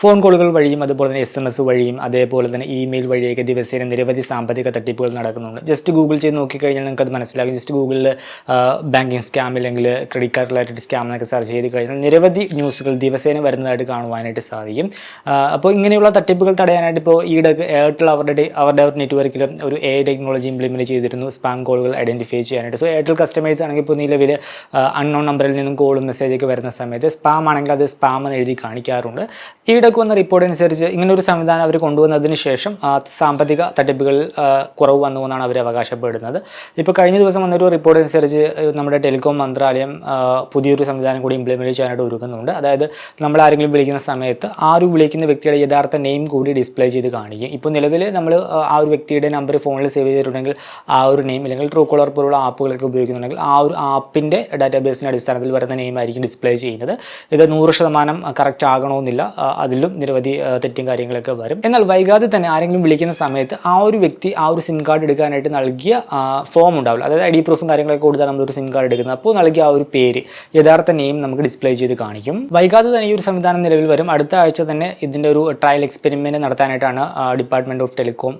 Phone കോളുകൾ വഴിയും അതുപോലെ തന്നെ എസ് എം എസ് വഴിയും അതേപോലെ തന്നെ ഇമെയിൽ വഴിയൊക്കെ ദിവസേന നിരവധി സാമ്പത്തിക തട്ടിപ്പുകൾ നടക്കുന്നുണ്ട്. ജസ്റ്റ് ഗൂഗിൾ ചെയ്ത് നോക്കിക്കഴിഞ്ഞാൽ നിങ്ങൾക്ക് അത് മനസ്സിലാകും ജസ്റ്റ് ഗൂഗിളിൽ ബാങ്കിങ് സ്കാം അല്ലെങ്കിൽ ക്രെഡിറ്റ് കാർഡ് റിലേറ്റഡ് സ്കാം എന്നൊക്കെ സെർച്ച് ചെയ്ത് കഴിഞ്ഞാൽ നിരവധി ന്യൂസുകൾ ദിവസേന വരുന്നതായിട്ട് കാണുവാനായിട്ട് സാധിക്കും. അപ്പോൾ ഇങ്ങനെയുള്ള തട്ടിപ്പുകൾ തടയാനായിട്ട് ഇപ്പോൾ ഈയിടെ എയർടെൽ അവരുടെ അവരുടെ ഒരു നെറ്റ്വർക്കിൽ ഒരു എ ടെക്നോളജി ഇംപ്ലിമെന്റ് ചെയ്തിരുന്നു. സ്പാം കോളുകൾ ഐഡന്റിഫൈ ചെയ്യാനായിട്ട്. സോ എയർടെൽ കസ്റ്റമേഴ്സ് ആണെങ്കിൽ ഇപ്പോൾ നിലവിൽ അൺനോൺ നമ്പറിൽ നിന്നും കോളും മെസ്സേജൊക്കെ വരുന്ന സമയത്ത് സ്പാം ആണെങ്കിൽ അത് സ്പാം എന്ന് എഴുതി കാണിക്കാറുണ്ട്. ഈയിടയ്ക്ക് വന്ന റിപ്പോർട്ട് അനുസരിച്ച് ഇങ്ങനൊരു സംവിധാനം അവർ കൊണ്ടുവന്നതിന് ശേഷം സാമ്പത്തിക തട്ടിപ്പുകളിൽ കുറവ് വന്നു എന്നാണ് അവർ അവകാശപ്പെടുന്നത്. ഇപ്പോൾ കഴിഞ്ഞ ദിവസം വന്നൊരു റിപ്പോർട്ട് അനുസരിച്ച് നമ്മുടെ ടെലികോം മന്ത്രാലയം പുതിയൊരു സംവിധാനം കൂടി ഇംപ്ലിമെന്റ് ചെയ്യാനായിട്ട് ഒരുക്കുന്നുണ്ട്. അതായത് നമ്മൾ ആരെങ്കിലും വിളിക്കുന്ന സമയത്ത് ആ ഒരു വിളിക്കുന്ന വ്യക്തിയുടെ യഥാർത്ഥ നെയിം കൂടി ഡിസ്പ്ലേ ചെയ്ത് കാണിക്കും. ഇപ്പോൾ നിലവിൽ നമ്മൾ ആ ഒരു വ്യക്തിയുടെ നമ്പർ ഫോണിൽ സേവ് ചെയ്തിട്ടുണ്ടെങ്കിൽ ആ ഒരു നെയിം അല്ലെങ്കിൽ ട്രൂ കോളർ പോലുള്ള ആപ്പുകളൊക്കെ ഉപയോഗിക്കുന്നുണ്ടെങ്കിൽ ആ ഒരു ആപ്പിന്റെ ഡാറ്റാബേസിന്റെ അടിസ്ഥാനത്തിൽ വരുന്ന നെയിം ആയിരിക്കും ഡിസ്പ്ലേ ചെയ്യുന്നത്. ഇത് നൂറ് ശതമാനം കറക്റ്റ് ആകണമെന്നില്ല ആ, അതിലും നിരവധി തെറ്റും കാര്യങ്ങളൊക്കെ വരും. എന്നാൽ വൈകാതെ തന്നെ ആരെങ്കിലും വിളിക്കുന്ന സമയത്ത് ആ ഒരു വ്യക്തി ആ ഒരു സിം കാർഡ് എടുക്കാനായിട്ട് നൽകിയ ഫോം ഉണ്ടാവില്ല. അതായത് ഐ ഡി പ്രൂഫും കാര്യങ്ങളൊക്കെ കൊടുത്താൽ നമ്മളൊരു സിം കാർഡ് എടുക്കുന്നത്. അപ്പോൾ നൽകിയ ആ ഒരു പേര് യഥാർത്ഥ നെയിം നമുക്ക് ഡിസ്പ്ലേ ചെയ്ത് കാണിക്കും. വൈകാതെ തന്നെ ഈ ഒരു സംവിധാനം നിലവിൽ വരും. അടുത്ത ആഴ്ച തന്നെ ഇതിന്റെ ഒരു ട്രയൽ എക്സ്പെരിമെന്റ് നടത്താനായിട്ടാണ് ഡിപ്പാർട്ട്മെന്റ് ഓഫ് ടെലികോം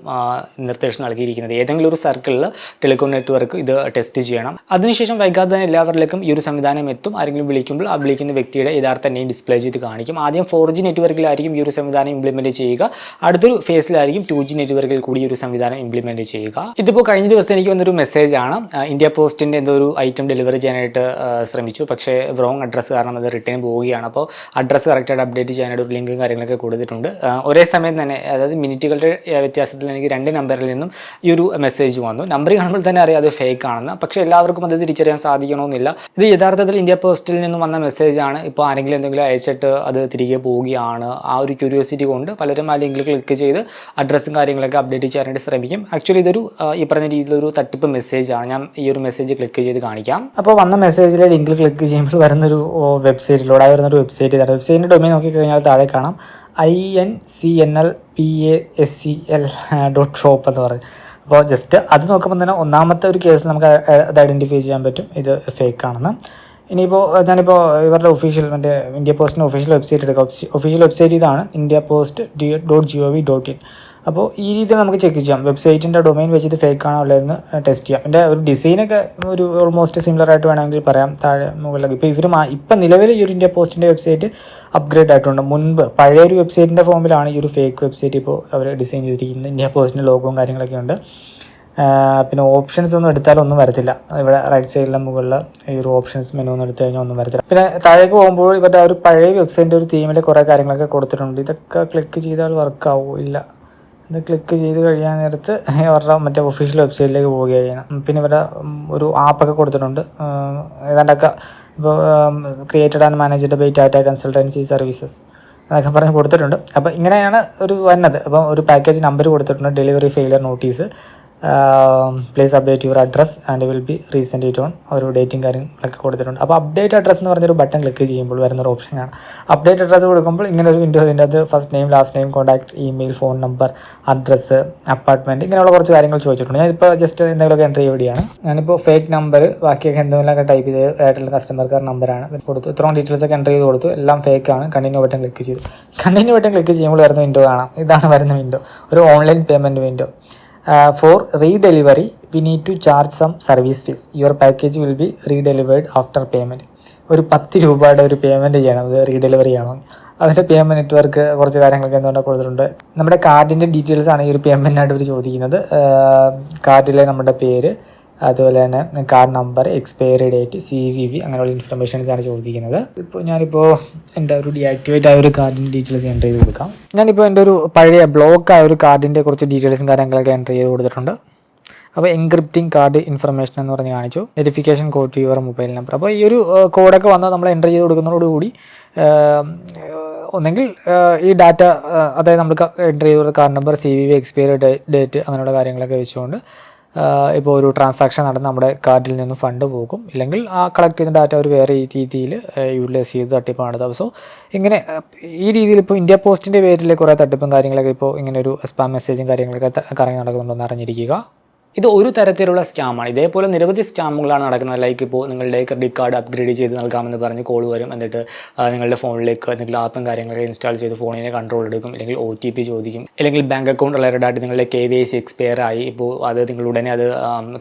നിർദ്ദേശം നൽകിയിരിക്കുന്നത്. ഏതെങ്കിലും ഒരു സർക്കിളിൽ ടെലികോം നെറ്റ്വർക്ക് ഇത് ടെസ്റ്റ് ചെയ്യണം. അതിനുശേഷം വൈകാതെ തന്നെ എല്ലാവരിലേക്കും ഈ ഒരു സംവിധാനം എത്തും. ആരെങ്കിലും വിളിക്കുമ്പോൾ ആ വിളിക്കുന്ന വ്യക്തിയുടെ യഥാർത്ഥ നെയിം ഡിസ്പ്ലേ ചെയ്ത് കാണിക്കും. ആദ്യം ഫോർ ജി നെറ്റ്വർക്കിലായിരിക്കും ഈ ഒരു സംവിധാനം ഇംപ്ലിമെന്റ് ചെയ്യുക. അടുത്തൊരു ഫേസിലായിരിക്കും ടു ജി നെറ്റ്വർക്കിൽ കൂടി ഒരു സംവിധാനം ഇംപ്ലിമെന്റ് ചെയ്യുക. ഇതിപ്പോൾ കഴിഞ്ഞ ദിവസം എനിക്ക് വന്നൊരു മെസ്സേജ് ആണ്. ഇന്ത്യ പോസ്റ്റിന്റെ എന്തോ ഒരു ഐറ്റം ഡെലിവറി ചെയ്യാനായിട്ട് ശ്രമിച്ചു. പക്ഷേ റോങ് അഡ്രസ്സ് കാരണം അത് റിട്ടേൺ പോവുകയാണ്. അപ്പോൾ അഡ്രസ്സ് കറക്റ്റായിട്ട് അപ്ഡേറ്റ് ചെയ്യാനായിട്ട് ഒരു ലിങ്കും കാര്യങ്ങളൊക്കെ കൊടുത്തിട്ടുണ്ട്. ഒരേ സമയം തന്നെ അതായത് മിനിറ്റുകളുടെ വ്യത്യാസത്തിൽ എനിക്ക് രണ്ട് നമ്പറിൽ നിന്നും ഈ ഒരു മെസ്സേജ് വന്നു. നമ്പർ കാണുമ്പോൾ തന്നെ അറിയാം അത് ഫേക്ക് ആണെന്ന്. പക്ഷേ എല്ലാവർക്കും അത് തിരിച്ചറിയാൻ സാധിക്കണമെന്നില്ല. ഇത് യഥാർത്ഥത്തിൽ ഇന്ത്യ പോസ്റ്റിൽ നിന്നും വന്ന മെസ്സേജ് ആണ്. ഇപ്പോൾ ആരെങ്കിലും എന്തെങ്കിലും അയച്ചിട്ട് അത് തിരികെ പോവുകയാണ്. ആ ഒരു ക്യൂരിയോസിറ്റി കൊണ്ട് പലരും ആ ലിങ്കിൽ ക്ലിക്ക് ചെയ്ത് അഡ്രസ്സും കാര്യങ്ങളൊക്കെ അപ്ഡേറ്റ് ചെയ്യാനായിട്ട് ശ്രമിക്കും. ആക്ച്വലി ഇതൊരു ഈ പറഞ്ഞ രീതിയിലൊരു തട്ടിപ്പ് മെസ്സേജാണ് ഞാൻ ഈ ഒരു മെസ്സേജ് ക്ലിക്ക് ചെയ്ത് കാണിക്കാം. അപ്പോൾ വന്ന മെസ്സേജിലെ ലിങ്കിൽ ക്ലിക്ക് ചെയ്യുമ്പോൾ വരുന്നൊരു വെബ്സൈറ്റിലൂടെ വരുന്നൊരു വെബ്സൈറ്റ് ഇതാണ് വെബ്സൈറ്റിന്റെ ഡൊമൈൻ നോക്കിക്കഴിഞ്ഞാൽ താഴെ കാണാം. I N C N L P A S C L dot shop എന്ന് പറയും. അപ്പോൾ ജസ്റ്റ് അത് നോക്കുമ്പോൾ തന്നെ ഒന്നാമത്തെ ഒരു കേസ് നമുക്ക് അത് ഐഡന്റിഫൈ ചെയ്യാൻ പറ്റും. ഇത് ഫേക്ക് ആണെന്ന്. ഇനിയിപ്പോൾ ഞാനിപ്പോൾ ഇവരുടെ ഒഫീഷ്യൽ മറ്റേ ഇന്ത്യ പോസ്റ്റിന്റെ ഒഫീഷ്യൽ വെബ്സൈറ്റ് എടുക്കുക ഒഫീഷ്യൽ വെബ്സൈറ്റ് ഇതാണ് India post D dot G O V dot in അപ്പോൾ ഈ രീതിയിൽ നമുക്ക് ചെക്ക് ചെയ്യാം. വെബ്സൈറ്റിന്റെ ഡൊമൈൻ വെച്ച് ഇത് ഫേക്ക് ആണോ അല്ലെന്ന് ടെസ്റ്റ് ചെയ്യാം. എന്റെ ഒരു ഡിസൈനൊക്കെ ഒരു ഓൾമോസ്റ്റ് സിമിലർ ആയിട്ട് വേണമെങ്കിൽ പറയാം. താഴെ മുകളിലൊക്കെ. ഇപ്പോൾ ഇവർ ഇപ്പം നിലവിൽ ഈ ഒരു ഇന്ത്യ പോസ്റ്റിന്റെ വെബ്സൈറ്റ് അപ്ഗ്രേഡ് ആയിട്ടുണ്ട്. മുൻപ് പഴയ ഒരു വെബ്സൈറ്റിന്റെ ഫോമിലാണ് ഈ ഒരു ഫേക്ക് വെബ്സൈറ്റ് ഇപ്പോൾ അവർ ഡിസൈൻ ചെയ്തിരിക്കുന്നത്. ഇന്ത്യ പോസ്റ്റിന്റെ ലോഗവും കാര്യങ്ങളൊക്കെ ഉണ്ട്. പിന്നെ ഓപ്ഷൻസ് ഒന്നും എടുത്താലും ഒന്നും വരത്തില്ല. ഇവിടെ റൈറ്റ് സൈഡിലെ മുകളിൽ ഈ ഒരു ഓപ്ഷൻസ് മെനു ഒന്നും എടുത്തു കഴിഞ്ഞാൽ ഒന്നും വരത്തില്ല. പിന്നെ താഴേക്ക് പോകുമ്പോൾ ഇവരുടെ ആ ഒരു പഴയ വെബ്സൈറ്റിന്റെ ഒരു തീമിൽ കുറേ കാര്യങ്ങളൊക്കെ കൊടുത്തിട്ടുണ്ട്. ഇതൊക്കെ ക്ലിക്ക് ചെയ്താൽ വർക്ക് ആവുമോ ഇല്ല. ഇത് ക്ലിക്ക് ചെയ്ത് കഴിയാൻ നേരത്ത് അവരുടെ മറ്റേ ഒഫീഷ്യൽ വെബ്സൈറ്റിലേക്ക് പോവുകയാണ്. ചെയ്യണം പിന്നെ ഇവരുടെ ഒരു ആപ്പൊക്കെ കൊടുത്തിട്ടുണ്ട്. ഏതാണ്ടൊക്കെ ഇപ്പോൾ created and managed by Tata consultancy services എന്നൊക്കെ പറഞ്ഞ് കൊടുത്തിട്ടുണ്ട്. അപ്പോൾ ഇങ്ങനെയാണ് ഒരു വന്നത്. അപ്പം ഒരു പാക്കേജ് നമ്പർ കൊടുത്തിട്ടുണ്ട്. Delivery failure notice please update your address and will be resent it on ഒരു ഡേറ്റും കാര്യങ്ങളൊക്കെ കൊടുത്തിട്ടുണ്ട്. അപ്പോൾ അപ്ഡേറ്റ് അഡ്രസ്സ് എന്ന് പറഞ്ഞൊരു ബട്ടൺ ക്ലിക്ക് ചെയ്യുമ്പോൾ വരുന്നൊരു ഓപ്ഷനാണ് അപ്ഡേറ്റ് അഡ്രസ്സ് കൊടുക്കുമ്പോൾ ഇങ്ങനെ ഒരു വിൻഡോ ഇതിന്റെ അത് first name last name contact email phone number address apartment ഇങ്ങനെയുള്ള കുറച്ച് കാര്യങ്ങൾ ചോദിച്ചിട്ടുണ്ട്. ഞാനിപ്പോൾ ജസ്റ്റ് എന്തെങ്കിലുമൊക്കെ എന്റർ ചെയ്യുകയാണ് ഞാനിപ്പോൾ ഫേക്ക് നമ്പർ ബാക്കിയൊക്കെ എന്തെങ്കിലുമൊക്കെ ടൈപ്പ് ചെയ്ത് എയർടെൽ കസ്റ്റമർ കെയർ നമ്പറാണ് കൊടുത്തു. ഇത്രയും ഡീറ്റെയിൽസ് ഒക്കെ എന്റർ ചെയ്ത് കൊടുത്തു. എല്ലാം ഫേക്ക് ആണ്. കണ്ടിന്യൂ ബട്ടൺ ക്ലിക്ക് ചെയ്തു. കണ്ടിന്യൂ ബട്ടൺ ക്ലിക്ക് ചെയ്യുമ്പോൾ വരുന്ന വിൻഡോ കാണാം. ഇതാണ് വരുന്ന വിൻഡോ ഒരു online payment window for redelivery we need to charge some service fees your package will be redelivered after payment ഒരു പത്ത് രൂപയുടെ ഒരു പേയ്മെന്റ് ചെയ്യണം. റീ റീഡെലിവറി ആണോ? അതിന്റെ പേയ്മെന്റ് നെറ്റ്വർക്ക് കുറച്ച് കാര്യങ്ങളൊക്കെ എന്തുകൊണ്ട് കൊടുത്തിട്ടുണ്ട്? നമ്മുടെ കാർഡിന്റെ ഡീറ്റെയിൽസ് ആണ് ഈ ഒരു പേയ്മെന്റിനായിട്ട് ഇവർ ചോദിക്കുന്നത്. കാർഡിലെ നമ്മുടെ പേര് അതുപോലെ തന്നെ card number expiry date C V V അങ്ങനെയുള്ള ഇൻഫർമേഷൻസ് ആണ് ചോദിക്കുന്നത്. ഇപ്പോൾ ഞാനിപ്പോൾ എന്റെ ഒരു ഡീആക്ടിവേറ്റ് ആയ ഒരു കാർഡിന്റെ ഡീറ്റെയിൽസ് എന്റർ ചെയ്ത് കൊടുക്കാം. ഞാനിപ്പോൾ എന്റെ ഒരു പഴയ ബ്ലോക്ക് ആയ ഒരു കാർഡിന്റെ കുറച്ച് ഡീറ്റെയിൽസും കാര്യങ്ങളൊക്കെ എന്റർ ചെയ്ത് കൊടുത്തിട്ടുണ്ട്. അപ്പോൾ എൻക്രിപ്റ്റിംഗ് കാർഡ് ഇൻഫർമേഷൻ എന്ന് പറഞ്ഞ് കാണിച്ചു. Verification code to your mobile number അപ്പോൾ ഈ ഒരു കോഡൊക്കെ വന്നാൽ നമ്മൾ എന്റർ ചെയ്ത് കൊടുക്കുന്നതോടുകൂടി ഒന്നെങ്കിൽ ഈ ഡാറ്റ അതായത് നമ്മൾ എന്റർ ചെയ്ത് card number C V V expiry date അങ്ങനെയുള്ള കാര്യങ്ങളൊക്കെ വെച്ചുകൊണ്ട് ഇപ്പോൾ ഒരു ട്രാൻസാക്ഷൻ നടന്ന് നമ്മുടെ കാർഡിൽ നിന്ന് ഫണ്ട് പോകും. ഇല്ലെങ്കിൽ ആ കളക്ട് ചെയ്യുന്ന ഡാറ്റ അവർ വേറെ ഈ രീതിയിൽ യൂട്ടിലൈസ് ചെയ്ത് തട്ടിപ്പാണ് സോ ഇങ്ങനെ ഈ രീതിയിൽ ഇപ്പോൾ ഇന്ത്യ പോസ്റ്റിന്റെ പേരിൽ കുറേ തട്ടിപ്പും കാര്യങ്ങളൊക്കെ ഇപ്പോൾ ഇങ്ങനെ ഒരു സ്പാം മെസ്സേജും കാര്യങ്ങളൊക്കെ കറങ്ങി നടക്കുന്നുണ്ടെന്ന് അറിഞ്ഞിരിക്കുക. ഇത് ഒരു തരത്തിലുള്ള സ്കാമാണ് ഇതേപോലെ നിരവധി സ്കാമുകളാണ് നടക്കുന്നത്. ലൈക്ക് ഇപ്പോൾ നിങ്ങളുടെ ക്രെഡിറ്റ് കാർഡ് അപ്ഗ്രേഡ് ചെയ്ത് നൽകാമെന്ന് പറഞ്ഞ് കോൾ വരും. എന്നിട്ട് നിങ്ങളുടെ ഫോണിലേക്ക് എന്തെങ്കിലും ആപ്പും കാര്യങ്ങളൊക്കെ ഇൻസ്റ്റാൾ ചെയ്ത് ഫോണിനെ കൺട്രോൾ എടുക്കും. അല്ലെങ്കിൽ ഒ ടി പി ചോദിക്കും. അല്ലെങ്കിൽ ബാങ്ക് അക്കൗണ്ട് റിലേറ്റഡ് നിങ്ങളുടെ കെ വി സി എക്സ്പയർ ആയി. ഇപ്പോൾ അത് നിങ്ങൾ ഉടനെ അത്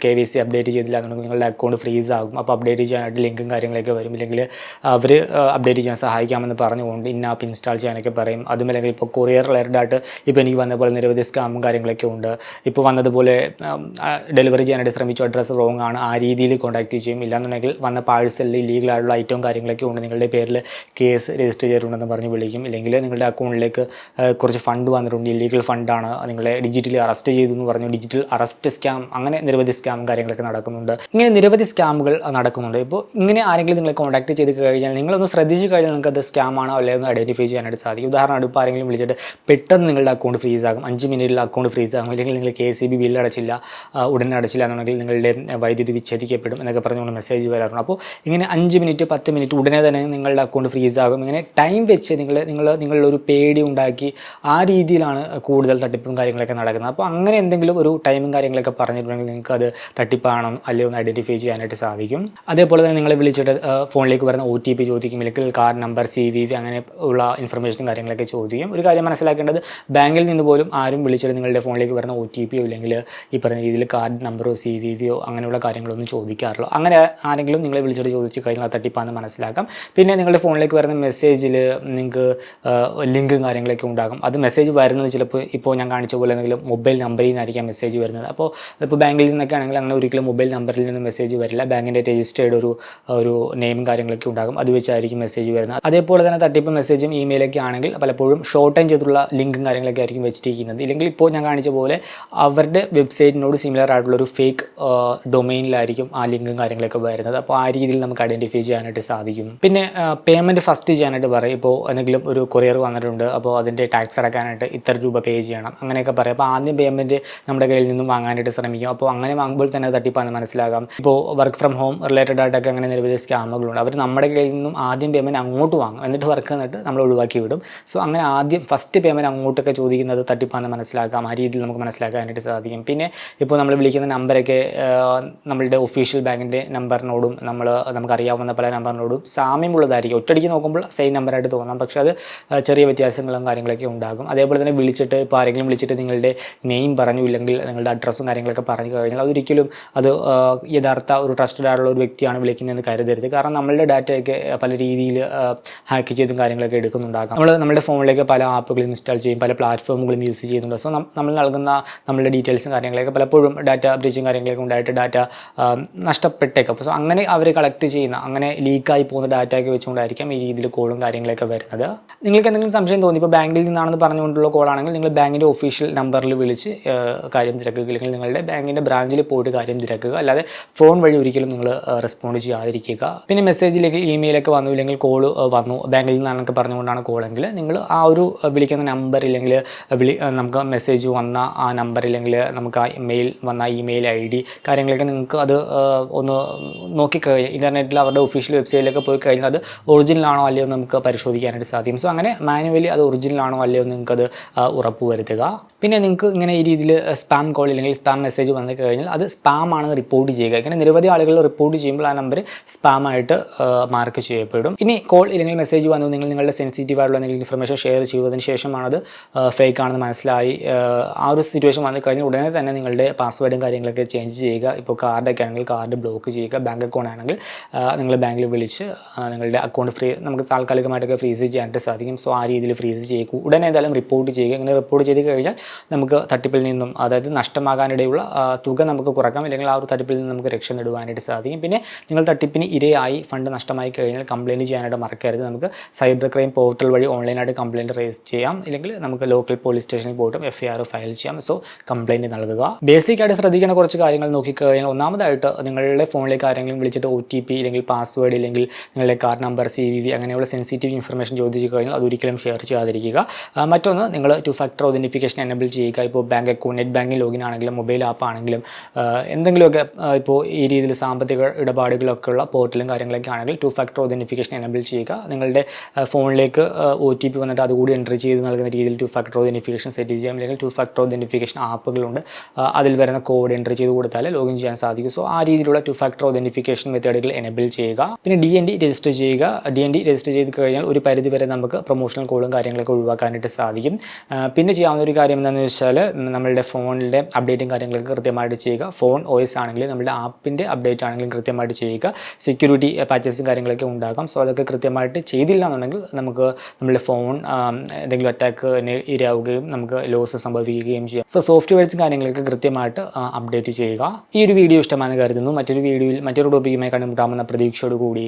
കെ വി സി അപ്ഡേറ്റ് ചെയ്തില്ല. എന്നുണ്ടെങ്കിൽ നിങ്ങളുടെ അക്കൗണ്ട് ഫ്രീസ് ആകും. അപ്പോൾ അപ്ഡേറ്റ് ചെയ്യാനായിട്ട് ലിങ്കും കാര്യങ്ങളൊക്കെ വരും. ഇല്ലെങ്കിൽ അവർ അപ്ഡേറ്റ് ചെയ്യാൻ സഹായിക്കാമെന്ന് പറഞ്ഞുകൊണ്ട് ഇന്ന ആപ്പ് ഇൻസ്റ്റാൾ ചെയ്യാനൊക്കെ പറയും. അതും അല്ലെങ്കിൽ ഇപ്പോൾ കൊറിയർ റിലേറ്റഡ് ഇപ്പോൾ എനിക്ക് വന്ന പോലെ നിരവധി സ്കാമും കാര്യങ്ങളൊക്കെ ഉണ്ട്. ഇപ്പോൾ വന്നതുപോലെ ഡെലിവറി ചെയ്യാനായിട്ട് ശ്രമിച്ചു. അഡ്രസ്സ് റോങ് ആണ്. ആ രീതിയിൽ കോൺടാക്ട് ചെയ്യും ഇല്ലാന്നുണ്ടെങ്കിൽ വന്ന പാഴ്സലിൽ ഇല്ലീഗൽ ആയിട്ടുള്ള ഐറ്റവും കാര്യങ്ങളൊക്കെ ഉണ്ട്. നിങ്ങളുടെ പേരിൽ കേസ് രജിസ്റ്റർ ചെയ്തിട്ടുണ്ടെന്ന് പറഞ്ഞ് വിളിക്കും. ഇല്ലെങ്കിൽ നിങ്ങളുടെ അക്കൗണ്ടിലേക്ക് കുറച്ച് ഫണ്ട് വന്നിട്ടുണ്ട്. ഇല്ലീഗൽ ഫണ്ടാണ് നിങ്ങളെ ഡിജിറ്റലി അറസ്റ്റ് ചെയ്തു എന്ന് പറഞ്ഞു. ഡിജിറ്റൽ അറസ്റ്റ് സ്കാം അങ്ങനെ നിരവധി സ്കാം കാര്യങ്ങളൊക്കെ നടക്കുന്നുണ്ട്. ഇങ്ങനെ നിരവധി സ്കാമുകൾ നടക്കുന്നുണ്ട്. ഇപ്പോൾ ഇങ്ങനെ ആരെങ്കിലും നിങ്ങളെ കോൺടാക്ട് ചെയ്ത് കഴിഞ്ഞാൽ നിങ്ങളൊന്ന് ശ്രദ്ധിച്ച് കഴിഞ്ഞാൽ നിങ്ങൾക്ക് അത് സ്കാം ആണോ അല്ലെ ഒന്ന് ഐഡന്റിഫൈ ചെയ്യാനായിട്ട് സാധിക്കും. ഉദാഹരണം ഇപ്പോൾ ആരെങ്കിലും വിളിച്ചിട്ട് പെട്ടെന്ന് നിങ്ങളുടെ അക്കൗണ്ട് ഫ്രീസ് ആകും. അഞ്ച് മിനിറ്റിൽ അക്കൗണ്ട് ഫ്രീസ് ആകും. അല്ലെങ്കിൽ നിങ്ങൾ കെ സി ബി ബില്ല് അടച്ചില്ല. ഉടനെ അടച്ചില്ല എന്നുണ്ടെങ്കിൽ നിങ്ങളുടെ വൈദ്യുതി വിച്ഛേദിക്കപ്പെടും എന്നൊക്കെ പറഞ്ഞുകൊണ്ട് മെസ്സേജ് വരാറുണ്ട്. അപ്പോൾ ഇങ്ങനെ അഞ്ച് മിനിറ്റ് പത്ത് മിനിറ്റ് ഉടനെ തന്നെ നിങ്ങളുടെ അക്കൗണ്ട് ഫ്രീസ് ആകും. ഇങ്ങനെ ടൈം വെച്ച് നിങ്ങൾ നിങ്ങൾ നിങ്ങളൊരു പേടി ഉണ്ടാക്കി ആ രീതിയിലാണ് കൂടുതൽ തട്ടിപ്പും കാര്യങ്ങളൊക്കെ നടക്കുന്നത്. അപ്പോൾ അങ്ങനെ എന്തെങ്കിലും ഒരു ടൈമും കാര്യങ്ങളൊക്കെ പറഞ്ഞിട്ടുണ്ടെങ്കിൽ നിങ്ങൾക്ക് അത് തട്ടിപ്പാണോ അല്ലയോ എന്ന് ഐഡന്റിഫൈ ചെയ്യാനായിട്ട് സാധിക്കും. അതേപോലെ തന്നെ നിങ്ങളെ വിളിച്ചിട്ട് ഫോണിലേക്ക് വരുന്ന ഒ ടി പി ചോദിക്കും. അല്ലെങ്കിൽ card number C V V അങ്ങനെ ഉള്ള ഇൻഫർമേഷനും കാര്യങ്ങളൊക്കെ ചോദിക്കും. ഒരു കാര്യം മനസ്സിലാക്കേണ്ടത് ബാങ്കിൽ നിന്ന് പോലും ആരും വിളിച്ചിട്ട് നിങ്ങളുടെ ഫോണിലേക്ക് വരുന്ന ഒ ടി പിയോ ഇല്ലെങ്കിൽ ഈ പറഞ്ഞ രീതിയിൽ കാർഡ് നമ്പറോ സി വി വിയോ അങ്ങനെയുള്ള കാര്യങ്ങളൊന്നും ചോദിക്കാറുള്ളൂ അങ്ങനെ ആരെങ്കിലും നിങ്ങളെ വിളിച്ചിട്ട് ചോദിച്ചു കഴിഞ്ഞാൽ ആ തട്ടിപ്പാന്ന് മനസ്സിലാക്കാം. പിന്നെ നിങ്ങളുടെ ഫോണിലേക്ക് വരുന്ന മെസ്സേജിൽ നിങ്ങൾക്ക് ലിങ്കും കാര്യങ്ങളൊക്കെ ഉണ്ടാകും. അത് മെസ്സേജ് വരുന്നത് ചിലപ്പോൾ ഇപ്പോൾ ഞാൻ കാണിച്ച പോലെ എന്തെങ്കിലും മൊബൈൽ നമ്പറിൽ നിന്നായിരിക്കാം മെസ്സേജ് വരുന്നത്. അപ്പോൾ ഇപ്പോൾ ബാങ്കിൽ നിന്നൊക്കെ ആണെങ്കിൽ അങ്ങനെ ഒരിക്കലും മൊബൈൽ നമ്പറിൽ നിന്ന് മെസ്സേജ് വരില്ല. ബാങ്കിന്റെ രജിസ്റ്റേർഡ് ഒരു ഒരു നെയിം കാര്യങ്ങളൊക്കെ ഉണ്ടാകും. അത് വെച്ചായിരിക്കും മെസ്സേജ് വരുന്നത്. അതേപോലെ തന്നെ തട്ടിപ്പ് മെസ്സേജും ഇമെയിലൊക്കെ ആണെങ്കിൽ പലപ്പോഴും ഷോർട്ട് ടൈം ചെയ്തിട്ടുള്ള ലിങ്കും കാര്യങ്ങളൊക്കെ ആയിരിക്കും വെച്ചിരിക്കുന്നത്. ഇല്ലെങ്കിൽ ഇപ്പോൾ ഞാൻ കാണിച്ച പോലെ അവരുടെ വെബ്സൈറ്റിനോട് സിമിലർ ആയിട്ടുള്ള ഒരു ഫേക്ക് ഡൊമൈനിലായിരിക്കും ആ ലിങ്കും കാര്യങ്ങളൊക്കെ വരുന്നത്. അപ്പോൾ ആ രീതിയിൽ നമുക്ക് ഐഡന്റിഫൈ ചെയ്യാനായിട്ട് സാധിക്കും. പിന്നെ പേയ്മെന്റ് ഫസ്റ്റ് ചെയ്യാനായിട്ട് പറയും. ഇപ്പോൾ എന്തെങ്കിലും ഒരു കൊറിയർ വന്നിട്ടുണ്ട് അപ്പോൾ അതിന്റെ ടാക്സ് അടക്കാനായിട്ട് ഇത്ര രൂപ പേ ചെയ്യണം. അങ്ങനെയൊക്കെ പറയും. അപ്പോൾ ആദ്യം പേയ്മെന്റ് നമ്മുടെ കയ്യിൽ നിന്നും വാങ്ങാനായിട്ട് ശ്രമിക്കും. അപ്പോൾ അങ്ങനെ വാങ്ങുമ്പോൾ തന്നെ തട്ടിപ്പാന്ന് മനസ്സിലാകാം. ഇപ്പോൾ വർക്ക് ഫ്രം ഹോം റിലേറ്റഡ് ആയിട്ടൊക്കെ അങ്ങനെ നിരവധി സ്കാമുകളുണ്ട് അവർ നമ്മുടെ കയ്യിൽ നിന്നും ആദ്യം പേയ്മെന്റ് അങ്ങോട്ട് വാങ്ങും. എന്നിട്ട് വർക്ക് എന്നിട്ട് നമ്മൾ ഒഴിവാക്കി വിടും. സോ അങ്ങനെ ആദ്യം ഫസ്റ്റ് പേയ്മെന്റ് അങ്ങോട്ടൊക്കെ ചോദിക്കുന്നത് തട്ടിപ്പാന്ന് മനസ്സിലാക്കാം. ആ രീതിയിൽ നമുക്ക് മനസ്സിലാക്കാനായിട്ട് സാധിക്കും. പിന്നെ ഇപ്പോൾ നമ്മൾ വിളിക്കുന്ന നമ്പറൊക്കെ നമ്മളുടെ ഒഫീഷ്യൽ ബാങ്കിന്റെ നമ്പറിനോടും നമ്മൾ നമുക്കറിയാവുന്ന പല നമ്പറിനോടും സാമ്യമുള്ളതായിരിക്കും. ഒറ്റയടിക്ക് നോക്കുമ്പോൾ സെയിം നമ്പറായിട്ട് തോന്നാം. പക്ഷേ അത് ചെറിയ വ്യത്യാസങ്ങളും കാര്യങ്ങളൊക്കെ ഉണ്ടാകും. അതേപോലെ തന്നെ വിളിച്ചിട്ട് ഇപ്പോൾ ആരെങ്കിലും വിളിച്ചിട്ട് നിങ്ങളുടെ നെയിം പറഞ്ഞു ഇല്ലെങ്കിൽ നിങ്ങളുടെ അഡ്രസ്സും കാര്യങ്ങളൊക്കെ പറഞ്ഞു കഴിഞ്ഞാൽ അതൊരിക്കലും അത് യഥാർത്ഥ ഒരു ട്രസ്റ്റഡ് ആയിട്ടുള്ള ഒരു വ്യക്തിയാണ് വിളിക്കുന്നതെന്ന് കരുതരുത്. കാരണം നമ്മളുടെ ഡാറ്റയൊക്കെ പല രീതിയിൽ ഹാക്ക് ചെയ്തും കാര്യങ്ങളൊക്കെ എടുക്കുന്നുണ്ടാകാം. നമ്മൾ നമ്മുടെ ഫോണിലേക്ക് പല ആപ്പുകളും ഇൻസ്റ്റാൾ ചെയ്യും പല പ്ലാറ്റ്ഫോമുകളും യൂസ് ചെയ്യുന്നുണ്ട്. സോ നമ്മൾ നൽകുന്ന നമ്മളുടെ ഡീറ്റെയിൽസും കാര്യങ്ങളൊക്കെ പലപ്പോഴും ഡാറ്റ ബ്രീച്ചും കാര്യങ്ങളൊക്കെ ഉണ്ടായിട്ട് ഡാറ്റ നഷ്ടപ്പെട്ടേക്കാം. സോ അങ്ങനെ അവർ കളക്ട് ചെയ്യുന്ന അങ്ങനെ ലീക്കായി പോകുന്ന ഡാറ്റയൊക്കെ വെച്ചുകൊണ്ടായിരിക്കാം ഈ രീതിയിൽ കോളും കാര്യങ്ങളൊക്കെ വരുന്നത്. നിങ്ങൾക്ക് എന്തെങ്കിലും സംശയം തോന്നി ഇപ്പോൾ ബാങ്കിൽ നിന്നാണെന്ന് പറഞ്ഞുകൊണ്ടുള്ള കോളാണെങ്കിൽ നിങ്ങൾ ബാങ്കിന്റെ ഒഫീഷ്യൽ നമ്പറിൽ വിളിച്ച് കാര്യം തിരക്കുക അല്ലെങ്കിൽ നിങ്ങളുടെ ബാങ്കിന്റെ ബ്രാഞ്ചിൽ പോയിട്ട് കാര്യം തിരക്കുക. അല്ലാതെ ഫോൺ വഴി ഒരിക്കലും നിങ്ങൾ റെസ്പോണ്ട് ചെയ്യാതിരിക്കുക. പിന്നെ മെസ്സേജിലേക്ക് ഇമെയിലൊക്കെ വന്നു ഇല്ലെങ്കിൽ കോൾ വന്നു. ബാങ്കിൽ നിന്നാണെന്നൊക്കെ പറഞ്ഞുകൊണ്ടാണ് കോളെങ്കിൽ നിങ്ങൾ ആ ഒരു വിളിക്കുന്ന നമ്പർ ഇല്ലെങ്കിൽ വിളി നമുക്ക് മെസ്സേജ് വന്ന ആ നമ്പർ ഇല്ലെങ്കിൽ നമുക്ക് ആ മെയിൽ വന്ന ഇമെയിൽ ഐ ഡി കാര്യങ്ങളൊക്കെ നിങ്ങൾക്ക് അത് ഒന്ന് നോക്കിക്കഴിഞ്ഞാൽ ഇന്റർനെറ്റിൽ അവരുടെ ഒഫീഷ്യൽ വെബ്സൈറ്റിലൊക്കെ പോയി കഴിഞ്ഞാൽ അത് ഒറിജിനലാണോ അല്ലയോ നമുക്ക് പരിശോധിക്കാനായിട്ട് സാധിക്കും. സോ അങ്ങനെ മാനുവലി അത് ഒറിജിനലാണോ അല്ലയോ നിങ്ങൾക്കത് ഉറപ്പ് വരുത്തുക. പിന്നെ നിങ്ങൾക്ക് ഇങ്ങനെ ഈ രീതിയിൽ സ്പാം കോൾ അല്ലെങ്കിൽ സ്പാം മെസ്സേജ് വന്നു കഴിഞ്ഞാൽ അത് സ്പാം ആണെന്ന് റിപ്പോർട്ട് ചെയ്യുക. ഇങ്ങനെ നിരവധി ആളുകൾ റിപ്പോർട്ട് ചെയ്യുമ്പോൾ ആ നമ്പർ സ്പാം ആയിട്ട് മാർക്ക് ചെയ്യപ്പെടും. ഇനി കോൾ ഇല്ലെങ്കിൽ മെസ്സേജ് വന്നു നിങ്ങൾ നിങ്ങളുടെ സെൻസിറ്റീവ് ആയിട്ടുള്ള എന്തെങ്കിലും ഇൻഫർമേഷൻ ഷെയർ ചെയ്തതിന് ശേഷമാണ് അത് ഫേക്ക് ആണെന്ന് മനസ്സിലായി. ആ ഒരു സിറ്റുവേഷൻ വന്നു കഴിഞ്ഞാൽ ഉടനെ തന്നെ നിങ്ങളുടെ പാസ്വേഡും കാര്യങ്ങളൊക്കെ ചേഞ്ച് ചെയ്യുക. ഇപ്പോൾ കാർഡൊക്കെ ആണെങ്കിൽ കാർഡ് ബ്ലോക്ക് ചെയ്യുക. ബാങ്ക് അക്കൗണ്ട് ആണെങ്കിൽ നിങ്ങൾ ബാങ്കിൽ വിളിച്ച് നിങ്ങളുടെ അക്കൗണ്ട് ഫ്രീ നമുക്ക് താൽക്കാലികമായിട്ടൊക്കെ ഫ്രീസ് ചെയ്യാനായിട്ട് സാധിക്കും. സോ ആ രീതിയിൽ ഫ്രീസ് ചെയ്യുക. ഉടനെ എന്തായാലും റിപ്പോർട്ട് ചെയ്യുക. ഇങ്ങനെ റിപ്പോർട്ട് ചെയ്ത് കഴിഞ്ഞാൽ നമുക്ക് തട്ടിപ്പിൽ നിന്നും അതായത് നഷ്ടമാകാനിടയുള്ള തുക നമുക്ക് കുറക്കാം. അല്ലെങ്കിൽ ആ ഒരു തട്ടിപ്പിൽ നിന്ന് നമുക്ക് രക്ഷ നേടുവാനായിട്ട് സാധിക്കും. പിന്നെ നിങ്ങൾ തട്ടിപ്പിന് ഇരയായി ഫണ്ട് നഷ്ടമായി കഴിഞ്ഞാൽ കംപ്ലയിന്റ് ചെയ്യാനായിട്ട് മറക്കരുത്. നമുക്ക് സൈബർ ക്രൈം പോർട്ടൽ വഴി ഓൺലൈനായിട്ട് കംപ്ലയിന്റ് റേസ് ചെയ്യാം. അല്ലെങ്കിൽ നമുക്ക് ലോക്കൽ പോലീസ് സ്റ്റേഷനിൽ പോയിട്ടും എഫ് ഫയൽ ചെയ്യാം. സോ കംപ്ലയിന്റ് നൽകുക. ബേസിക് ആയിട്ട് ശ്രദ്ധിക്കേണ്ട കുറച്ച് കാര്യങ്ങൾ നോക്കിക്കഴിഞ്ഞാൽ ഒന്നാമതായിട്ട് നിങ്ങളുടെ ഫോണിലേക്ക് ആരെങ്കിലും വിളിച്ചിട്ട് ഒ ടി പി ഇല്ലെങ്കിൽ പാസ്വേഡ് ഇല്ലെങ്കിൽ നിങ്ങളുടെ card number C V V അങ്ങനെയുള്ള സെൻസിറ്റീവ് ഇൻഫർമേഷൻ ചോദിച്ചു കഴിഞ്ഞാൽ അതൊരിക്കലും ഷെയർ ചെയ്യാതിരിക്കുക. മറ്റൊന്ന് നിങ്ങൾ ടു ഫാക്ടർ ഒതന്റിഫിക്കേഷൻ എനബിൾ ചെയ്യുക. ഇപ്പോൾ bank account net banking login ആണെങ്കിലും മൊബൈൽ ആപ്പ് ആണെങ്കിലും എന്തെങ്കിലുമൊക്കെ ഇപ്പോൾ ഈ രീതിയിൽ സാമ്പത്തിക ഇടപാടുകളൊക്കെ ഉള്ള പോർട്ടലും കാര്യങ്ങളൊക്കെ ആണെങ്കിൽ ടു ഫാക്ടർ ഒതന്റിഫിക്കേഷൻ എനബിൾ ചെയ്യുക. നിങ്ങളുടെ ഫോണിലേക്ക് ഒ ടി പി വന്നിട്ട് അതുകൂടി എൻട്രി ചെയ്ത് നൽകുന്ന രീതിയിൽ ടു ഫാക്ടർ ഒതന്റിഫിക്കേഷൻ സെറ്റ് ചെയ്യാം അല്ലെങ്കിൽ ടു ഫാക്ടർ ഒതന്റിഫിക്കേഷൻ ആപ്പുകളുണ്ട് അതിൽ വരുന്ന കോഡ് എൻട്രി ചെയ്ത് കൊടുത്താൽ ലോഗിൻ ചെയ്യാൻ സാധിക്കും. സോ ആ രീതിയിലുള്ള ടു ഫാക്ടർ ഒതന്റിഫിക്കേഷൻ മെത്തേഡുകൾ എനേബിൾ ചെയ്യുക. പിന്നെ ഡി എൻ ഡി രജിസ്റ്റർ ചെയ്യുക. ഡി എൻ ഡി രജിസ്റ്റർ ചെയ്ത് കഴിഞ്ഞാൽ ഒരു പരിധി വരെ നമുക്ക് പ്രൊമോഷണൽ കോളും കാര്യങ്ങളൊക്കെ ഒഴിവാക്കാനായിട്ട് സാധിക്കും. പിന്നെ ചെയ്യാവുന്ന ഒരു കാര്യം എന്താണെന്ന് വെച്ചാൽ നമ്മളുടെ ഫോണിന്റെ അപ്ഡേറ്റും കാര്യങ്ങളൊക്കെ കൃത്യമായിട്ട് ചെയ്യുക. ഫോൺ ഒ എസ് ആണെങ്കിൽ നമ്മുടെ ആപ്പിന്റെ അപ്ഡേറ്റ് ആണെങ്കിലും കൃത്യമായിട്ട് ചെയ്യുക. സെക്യൂരിറ്റി പാച്ചസും കാര്യങ്ങളൊക്കെ ഉണ്ടാകാം സോ അതൊക്കെ കൃത്യമായിട്ട് ചെയ്തില്ല എന്നുണ്ടെങ്കിൽ നമുക്ക് നമ്മുടെ ഫോൺ എന്തെങ്കിലും അറ്റാക്ക് ഇരയാവുകയും നമുക്ക് ലോസ് സംഭവിക്കുകയും ചെയ്യാം. സോ സോഫ്റ്റ്വെയർസും കാര്യങ്ങളൊക്കെ കൃത്യമായിട്ട് അപ്ഡേറ്റ് ചെയ്യുക. ഈ ഒരു വീഡിയോ ഇഷ്ടമാണെന്ന് കരുതുന്നു. മറ്റൊരു വീഡിയോയിൽ മറ്റൊരു ടോപ്പിക്കുമായി കണ്ടുമുട്ടാമെന്ന പ്രതീക്ഷയോട് കൂടി